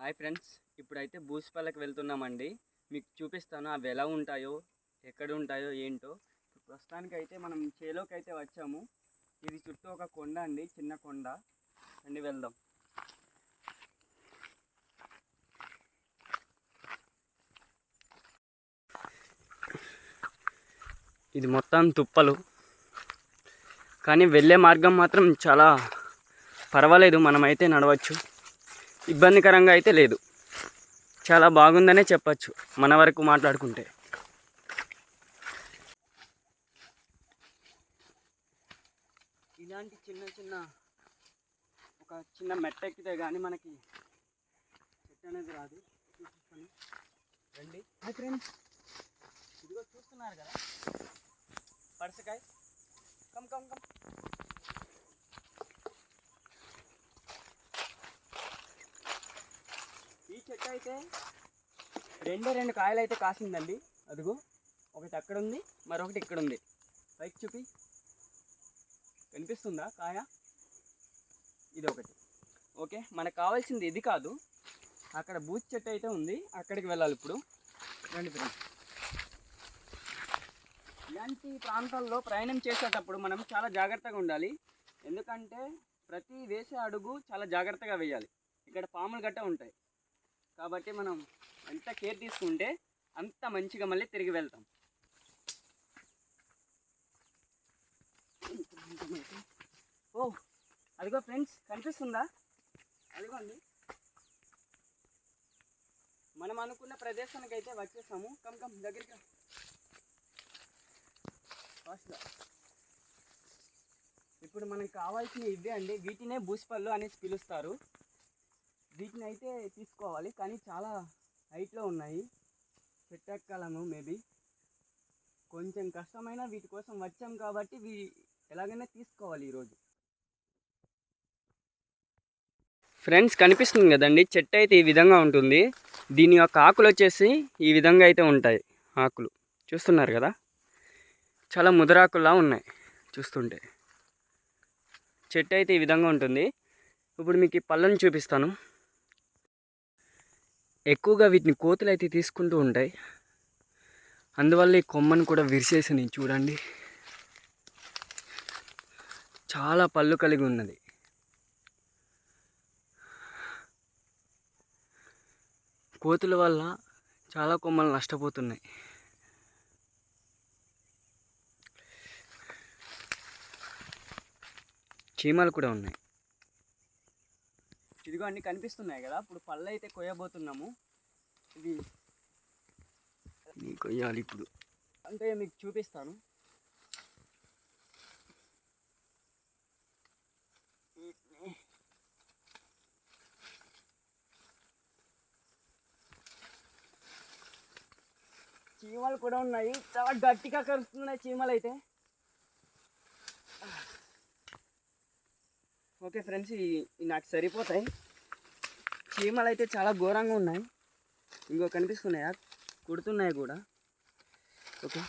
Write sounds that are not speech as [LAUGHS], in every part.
Hi friends ఇప్పుడైతే భూసిపల్లకి వెళ్తున్నామండి. మీకు చూపిస్తాను అవి ఎలా ఉంటాయో ఎక్కడ ఉంటాయో ఏంటో. ప్రస్తుతానికి అయితే మనం చేలోకి అయితే వచ్చాము. ఇది చుట్టూ ఒక కొండ అండి చిన్న కొండ. అండి వెళ్దాం. ఇది మొత్తం తుప్పలు. కానీ వెళ్ళే మార్గం మాత్రం చాలా పర్వాలేదు మనమైతే నడవచ్చు. ఇబ్బందికరంగా అయితే లేదు. చాలా బాగుందనే చెప్పచ్చు మన వరకు మాట్లాడుకుంటే. ఇలాంటి చిన్న చిన్న ఒక చిన్న మెట్ట ఎక్కితే కానీ మనకి చెట్టు అనేది రాదు. రండి. ఫ్రెండ్స్. ఇదిగో చూస్తున్నారు కదా? పడసకాయ కమ్ కమ్ కమ్. చెట్టు అయితే రెండే రెండు కాయలు అయితే కాసిందండి. అదిగో ఒకటి అక్కడ ఉంది మరొకటి ఇక్కడ ఉంది పైకి చూపి. కనిపిస్తుందా కాయ? ఇది ఒకటి ఓకే మనకు కావాల్సింది ఇది కాదు. అక్కడ బూత్ చెట్టు అయితే ఉంది. అక్కడికి వెళ్ళాలి ఇప్పుడు. రండి ఫ్రెండ్స్ ఇలాంటి ప్రాంతాల్లో ప్రయాణం చేసేటప్పుడు మనం చాలా జాగ్రత్తగా ఉండాలి. ఎందుకంటే ప్రతి వేసే అడుగు చాలా జాగ్రత్తగా వేయాలి. ఇక్కడ పాములు గట్ట ఉంటాయి. కాబట్టి మనం ఎంత కేర్ తీసుకుంటే అంత మంచిగా మళ్ళీ తిరిగి వెళ్తాం. ఓ అదిగో ఫ్రెండ్స్ కనిపిస్తుందా? అదిగోండి. మనం అనుకున్న ప్రదేశానికి అయితే వచ్చేసాము. కమ్ కమ్ దగ్గరికి ఫాస్ట్గా ఇప్పుడు మనకు కావాల్సిన ఇవే అండి. వీటినే బూసిపళ్ళు అనేసి పిలుస్తారు. వీటిని అయితే తీసుకోవాలి కానీ చాలా హైట్లో ఉన్నాయి. పెట్టెక్కలము మేబీ కొంచెం కష్టమైన వీటి కోసం వచ్చాం కాబట్టి వీ ఎలాగైనా తీసుకోవాలి ఈరోజు. ఫ్రెండ్స్ కనిపిస్తుంది కదండి చెట్టు అయితే ఈ విధంగా ఉంటుంది. దీని యొక్క ఆకులు వచ్చేసి ఈ విధంగా అయితే ఉంటాయి ఆకులు. చూస్తున్నారు కదా? చాలా ముదరాకుల్లా ఉన్నాయి చూస్తుంటే. చెట్టు అయితే ఈ విధంగా ఉంటుంది. ఇప్పుడు మీకు ఈ పళ్ళను చూపిస్తాను. ఎక్కువగా వీటిని కోతులు అయితే తీసుకుంటూ ఉంటాయి. అందువల్ల ఈ కొమ్మను కూడా విరిసేసి చూడండి. చాలా పళ్ళు కలిగి ఉన్నది. కోతుల వల్ల చాలా కొమ్మలు నష్టపోతున్నాయి. చీమలు కూడా ఉన్నాయి. ఇదిగో అన్ని కనిపిస్తున్నాయి కదా ఇప్పుడు పళ్ళు అయితే కొయ్యబోతున్నాము. ఇది కొయ్యాలి ఇప్పుడు. అంటే మీకు చూపిస్తాను. చీమలు కూడా ఉన్నాయి. చాలా గట్టిగా కరుస్తున్నాయి చీమలు అయితే. ఓకే ఫ్రెండ్స్ నాకు సరిపోతాయి. చీమలు అయితే చాలా ఘోరంగా ఉన్నాయి. ఇంకో కనిపిస్తున్నాయా? కుడుతున్నాయి కూడా. ఓకే.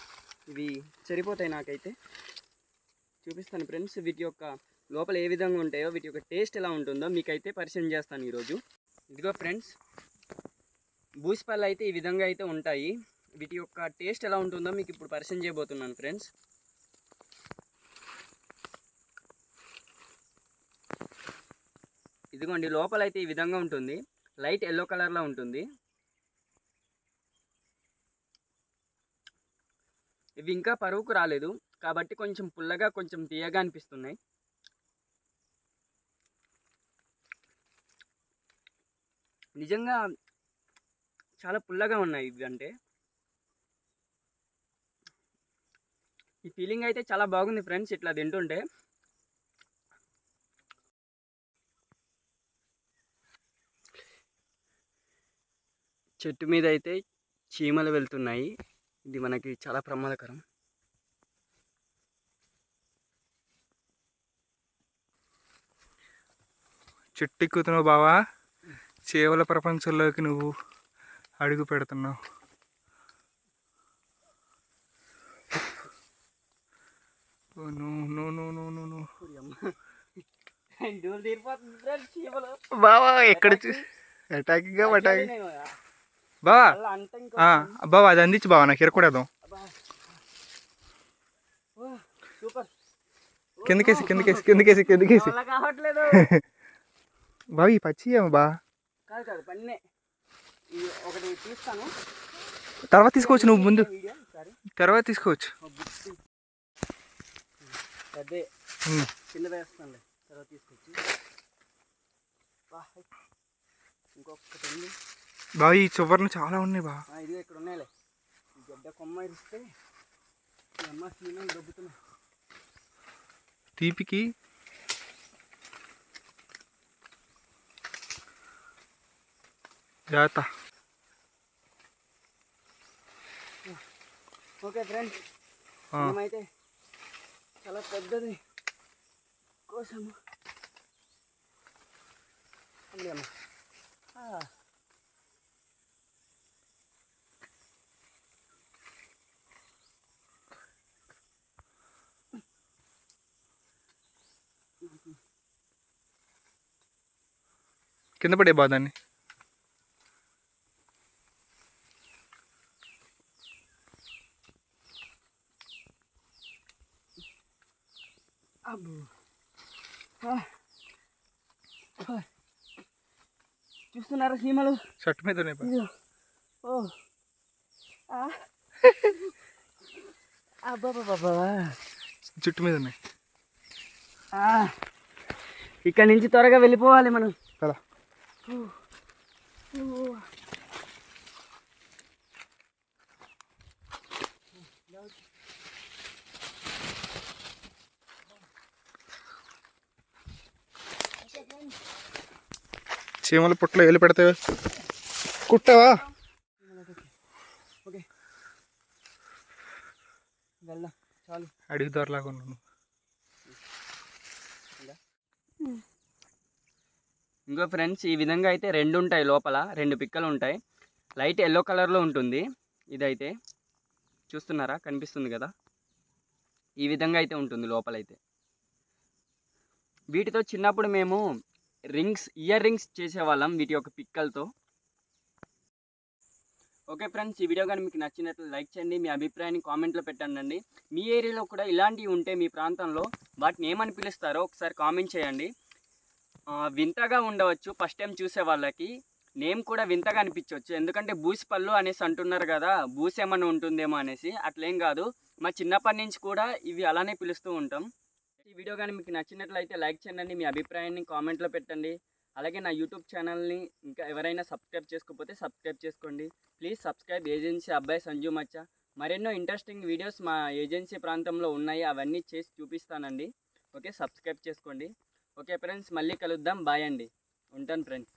ఇవి సరిపోతాయి నాకైతే. చూపిస్తాను ఫ్రెండ్స్ వీటి యొక్క లోపల ఏ విధంగా ఉంటాయో వీటి యొక్క టేస్ట్ ఎలా ఉంటుందో మీకైతే పరిచయం చేస్తాను ఈరోజు. ఇదిగో ఫ్రెండ్స్ బూసిపళ్ళు అయితే ఈ విధంగా అయితే ఉంటాయి. వీటి యొక్క టేస్ట్ ఎలా ఉంటుందో మీకు ఇప్పుడు పరిచయం చేయబోతున్నాను ఫ్రెండ్స్. ఇదిగోండి లోపల అయితే ఈ విధంగా ఉంటుంది. లైట్ ఎల్లో కలర్లో ఉంటుంది. ఇవి ఇంకా పరువుకు రాలేదు. కాబట్టి కొంచెం పుల్లగా కొంచెం తీయగా అనిపిస్తున్నాయి. నిజంగా చాలా పుల్లగా ఉన్నాయి ఇవి అంటే. ఈ ఫీలింగ్ అయితే చాలా బాగుంది ఫ్రెండ్స్ ఇట్లా తింటుంటే. చెట్టు మీద అయితే చీమలు వెళ్తున్నాయి. ఇది మనకి చాలా ప్రమాదకరం. చెట్టు ఎక్కుతున్నావు బావా. చేవల ప్రపంచంలోకి నువ్వు అడుగు పెడుతున్నావు. [LAUGHS] చీమలు. బావా ఎక్కడ చూ అటాకింగ్ బావా? బావా అది అందించు బావా నాకు ఇరకూడదు కిందకేసి కిందకేసి కిందకేసి కిందకేసి. [LAUGHS] బావి పచ్చి బా. తర్వాత తీసుకోవచ్చు నువ్వు ముందు. తర్వాత తీసుకోవచ్చు. బుక్స్ అదే ఉమ్. కింద వేస్తానులే. తర్వాత తీసుకొచ్చి. ఇంకొకటి ఉంది బావి ఈ చివరిలో చాలా ఉన్నాయి బా. ఆ, ఇదిగో ఇక్కడ ఉన్నాయిలే. ఈ గడ్డ కొమ్మ ఇరిస్తే ఈ అమ్మ సీనం దొబ్బుతున్నా తీపికి జాత. ఓకే ఫ్రెండ్స్ ఆ. మేమైతే చాలా పెద్దది కోసము. ఉంది అమ్మ. కింద పడే బా దాన్ని అబ్బో. ఆ. ఆ. చూస్తున్నారా సీమలు షర్ట్ మీద. ఓ మీద ఉన్నాయి. ఇక్కడి నుంచి త్వరగా వెళ్ళిపోవాలి మనం కదా చీమల పుట్టలో ఏలు పెడతావా? కుట్టావా? ఓకే. వెళ్దాం చాలు. అడిగి దొరలాగా ఉన్నాను. ఇంకో ఫ్రెండ్స్ ఈ విధంగా అయితే రెండు ఉంటాయి లోపల రెండు పిక్కలు ఉంటాయి. లైట్ ఎల్లో కలర్లో ఉంటుంది ఇదైతే. చూస్తున్నారా? కనిపిస్తుంది కదా? ఈ విధంగా అయితే ఉంటుంది లోపలైతే. వీటితో చిన్నప్పుడు మేము రింగ్స్ ఇయర్ రింగ్స్ చేసేవాళ్ళం వీటి యొక్క పిక్కలతో. ఓకే ఫ్రెండ్స్ ఈ వీడియో కానీ మీకు నచ్చినట్లు లైక్ చేయండి మీ అభిప్రాయాన్ని కామెంట్లో పెట్టండి మీ ఏరియాలో కూడా ఇలాంటివి ఉంటే మీ ప్రాంతంలో వాటిని ఏమని పిలుస్తారో ఒకసారి కామెంట్ చేయండి. వింతగా ఉండవచ్చు. ఫస్ట్ టైం చూసే వాళ్ళకి. నేమ్ కూడా వింతగా అనిపించవచ్చు. ఎందుకంటే బూసి పళ్ళు అనేసి అంటున్నారు కదా బూసి ఏమైనా ఉంటుందేమో అనేసి. అట్లేం కాదు. మా చిన్నప్పటి నుంచి కూడా ఇవి అలానే పిలుస్తూ ఉంటాం. ఈ వీడియో కానీ మీకు నచ్చినట్లయితే లైక్ చేయండి. మీ అభిప్రాయాన్ని కామెంట్లో పెట్టండి. అలాగే నా యూట్యూబ్ ఛానల్ని ఇంకా ఎవరైనా సబ్స్క్రైబ్ చేసుకోకపోతే సబ్స్క్రైబ్ చేసుకోండి. ప్లీజ్ సబ్స్క్రైబ్ ఏజెన్సీ అబ్బాయి సంజు మచ్చ మరెన్నో ఇంట్రెస్టింగ్ వీడియోస్ మా ఏజెన్సీ ప్రాంతంలో ఉన్నాయి. అవన్నీ చేసి చూపిస్తానండి. ఓకే సబ్స్క్రైబ్ చేసుకోండి. ఓకే ఫ్రెండ్స్ మళ్ళీ కలుద్దాం. బాయ్ అండి. ఉంటాను ఫ్రెండ్స్